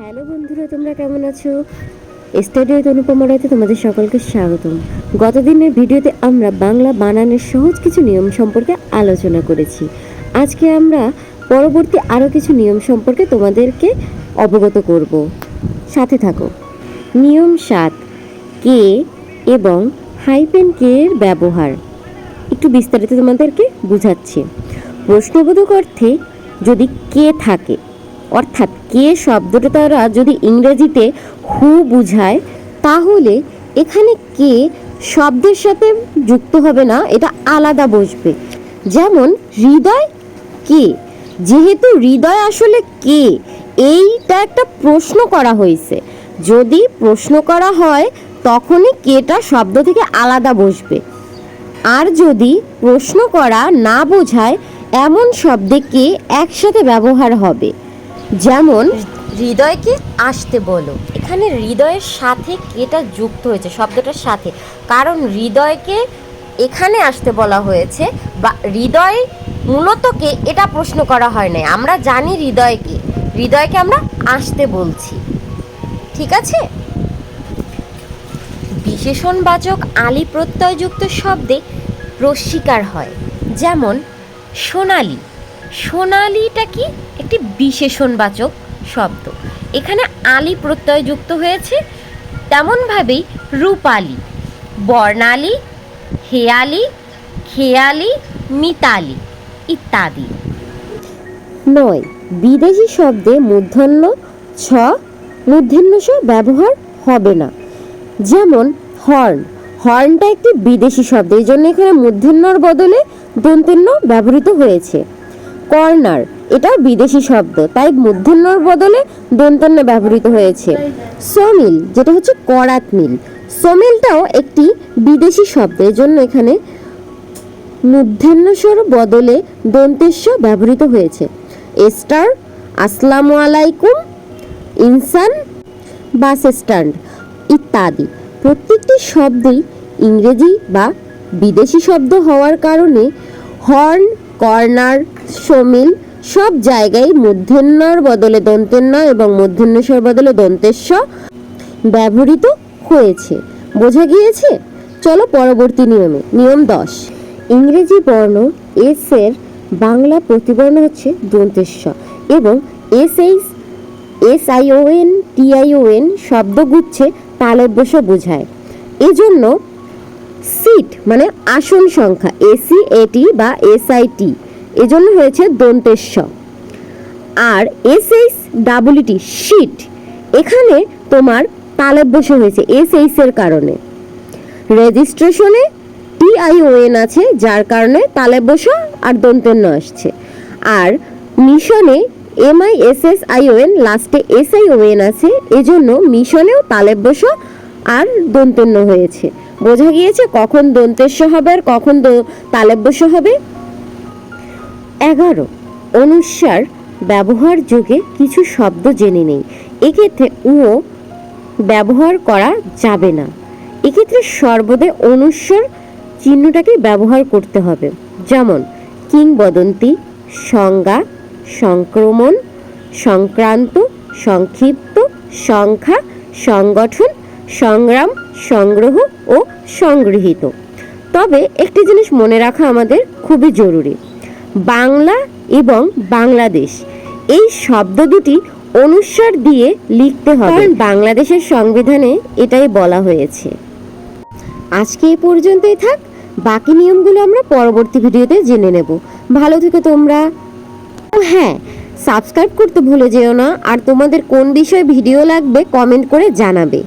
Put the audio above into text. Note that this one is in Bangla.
হ্যালো বন্ধুরা, তোমরা কেমন আছো? স্টুডিও অনুপমা রায়তে তোমাদের সকলকে স্বাগতম। গত দিনের ভিডিওতে আমরা বাংলা বানানের সহজ কিছু নিয়ম সম্পর্কে আলোচনা করেছি। আজকে আমরা পরবর্তী আরও কিছু নিয়ম সম্পর্কে তোমাদেরকে অবগত করব। সাথে থাকো। নিয়ম সাত, কে এবং হাইপেন কে এর ব্যবহার। একটু বিস্তারিত তোমাদেরকে বুঝাচ্ছি। প্রশ্নবোধক অর্থে যদি কে থাকে অর্থাৎ কে শব্দটা তারা যদি ইংরেজিতে হু বুঝায়, তাহলে এখানে কে শব্দের সাথে যুক্ত হবে না, এটা আলাদা বসবে। যেমন হৃদয় কে? যেহেতু হৃদয় আসলে কে, এইটা একটা প্রশ্ন করা হয়েছে। যদি প্রশ্ন করা হয়, তখনই কেটা শব্দ থেকে আলাদা বসবে। আর যদি প্রশ্ন করা না বোঝায়, এমন শব্দে কে একসাথে ব্যবহার হবে। যেমন, হৃদয়কে আসতে বলো। এখানে হৃদয়ের সাথে কেটা যুক্ত হয়েছে, শব্দটার সাথে। কারণ হৃদয়কে এখানে আসতে বলা হয়েছে বা হৃদয় মূলতকে এটা প্রশ্ন করা হয় নাই। আমরা জানি হৃদয়কে। হৃদয়কে আমরা আসতে বলছি। ঠিক আছে? বিশেষণবাচক আলি প্রত্যয়যুক্ত শব্দে প্রস্বীকার হয়। যেমন, সোনালি। সোনালিটা কি একটি বিশেষণবাচক শব্দ। এখানে আলি প্রত্যয় যুক্ত হয়েছে, তেমনভাবেই রূপালি, বর্ণালী, হেয়ালি, খেয়ালি, মিতালি ইত্যাদি। নয়, বিদেশি শব্দে মূর্ধন্য, ছ, মূর্ধন্য স ব্যবহার হবে না। যেমন, হর্ন, হর্নটা একটি বিদেশি শব্দ, এই জন্য এখানে মূর্ধন্যর বদলে দন্তেন্য ব্যবহৃত হয়েছে। কর্নার, এটাও বিদেশি শব্দ, তাই মূর্ধন্যর বদলে দন্তন্য ব্যবহৃত হয়েছে। সমিল, যেটা হচ্ছে করাত মিল। সমিলটাও একটি বিদেশি শব্দ জন্য এখানে মূর্ধন্যস্বর বদলে দন্তেস্ব ব্যবহৃত হয়েছে। এস্টার, আসসালামু আলাইকুম, ইনসান বাস স্ট্যান্ড ইত্যাদি। প্রত্যেকটি শব্দই ইংরেজি বা বিদেশি শব্দ হওয়ার কারণে হর্ন কর্নার, সমিল সব জায়গায় মূর্ধন্যর বদলে দন্তেন্য এবং মূর্ধন্যস্বর বদলে দন্তেস্ব ব্যবহৃত হয়েছে। বোঝা গিয়েছে? চলো পরবর্তী নিয়মে। নিয়ম দশ। ইংরেজি বর্ণ এস এর বাংলা প্রতিবর্ণ হচ্ছে দন্তেস্ব এবং S S S I O N T I O N শব্দগুচ্ছে তালব্যস বোঝায়। এজন্য সিট মানে আসন সংখ্যা, এসি, এটি বা এসআইটি, এজন্য হয়েছে দন্তেস্ব আর S H double E T sheet এখানে তোমার তালব্যস হয়েছে এস এর কারণে। রেজিস্ট্রেশনে টিআইওএন আছে, যার কারণে তালেবস আর দন্তেন্য আসছে। আর মিশনে M I S S I I O N লাস্টে S I I O N আছে, এজন্য মিশনেও তালেবস আর দন্তেন্য হয়েছে। বোঝা গিয়েছে কখন দন্তেস্য হবে আর কখন তালেব্যস্য হবে? এগারো। অনুস্বার ব্যবহার যোগে কিছু শব্দ জেনে নেই। এক্ষেত্রে উও ব্যবহার করা যাবে না। এক্ষেত্রে সর্বদাই অনুস্বর চিহ্নটাকে ব্যবহার করতে হবে। যেমন, কিংবদন্তি, সংজ্ঞা, সংক্রমণ, সংক্রান্ত, সংক্ষিপ্ত, সংখ্যা, সংগঠন সংগ্রাম, সংগ্রহ ও সংগৃহীত। তবে একটি জিনিস মনে রাখা আমাদের খুবই জরুরি। বাংলা এবং বাংলাদেশ, এই শব্দ দুটি অনুসার দিয়ে লিখতে হবে। বাংলাদেশের সংবিধানে এটাই বলা হয়েছে। আজকে এই পর্যন্তই থাক। বাকি নিয়মগুলো আমরা পরবর্তী ভিডিওতে জেনে নেব। ভালো থেকো তোমরা। হ্যাঁ সাবস্ক্রাইব করতে ভুলে যেও না। আর তোমাদের কোন বিষয়ে ভিডিও লাগবে কমেন্ট করে জানাবে।